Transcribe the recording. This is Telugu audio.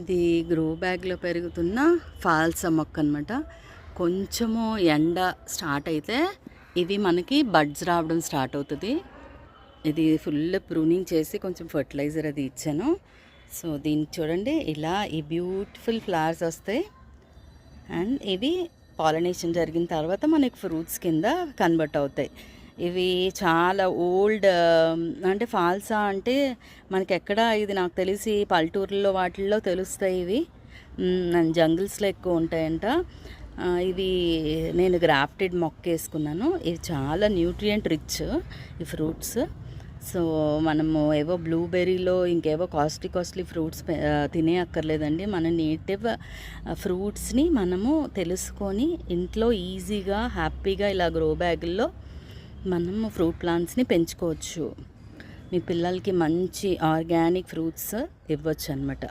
ఇది గ్రో బ్యాగ్లో పెరుగుతున్న ఫాల్సా మొక్క అనమాట కొంచెము ఎండ స్టార్ట్ అయితే ఇవి మనకి బడ్స్ రావడం స్టార్ట్ అవుతుంది. ఇది ఫుల్ ప్రూనింగ్ చేసి కొంచెం ఫర్టిలైజర్ అది ఇచ్చాను. సో దీనికి చూడండి ఇలా ఈ బ్యూటిఫుల్ ఫ్లవర్స్ వస్తాయి. అండ్ ఇవి పాలినేషన్ జరిగిన తర్వాత మనకి ఫ్రూట్స్ కింద కన్వర్ట్ అవుతాయి. ఇవి చాలా ఓల్డ్ అంటే ఫాల్సా అంటే మనకి ఎక్కడ ఇది నాకు తెలిసి పల్లెటూర్లో వాటిల్లో తెలుస్తాయి ఇవి. జంగిల్స్లో ఎక్కువ ఉంటాయంట. ఇవి నేను గ్రాఫ్టెడ్ మొక్క వేసుకున్నాను. ఇవి చాలా న్యూట్రియంట్ రిచ్ ఈ ఫ్రూట్స్. సో మనము ఏవో బ్లూబెర్రీలో ఇంకేవో కాస్ట్లీ కాస్ట్లీ ఫ్రూట్స్ తినే అక్కర్లేదండి. మన నేటివ్ ఫ్రూట్స్ని మనము తెలుసుకొని ఇంట్లో ఈజీగా హ్యాపీగా ఇలా గ్రో బ్యాగుల్లో మనము ఫ్రూట్ ప్లాంట్స్ని పెంచుకోవచ్చు. మీ పిల్లలకి మంచి ఆర్గానిక్ ఫ్రూట్స్ ఇవ్వచ్చు అనమాట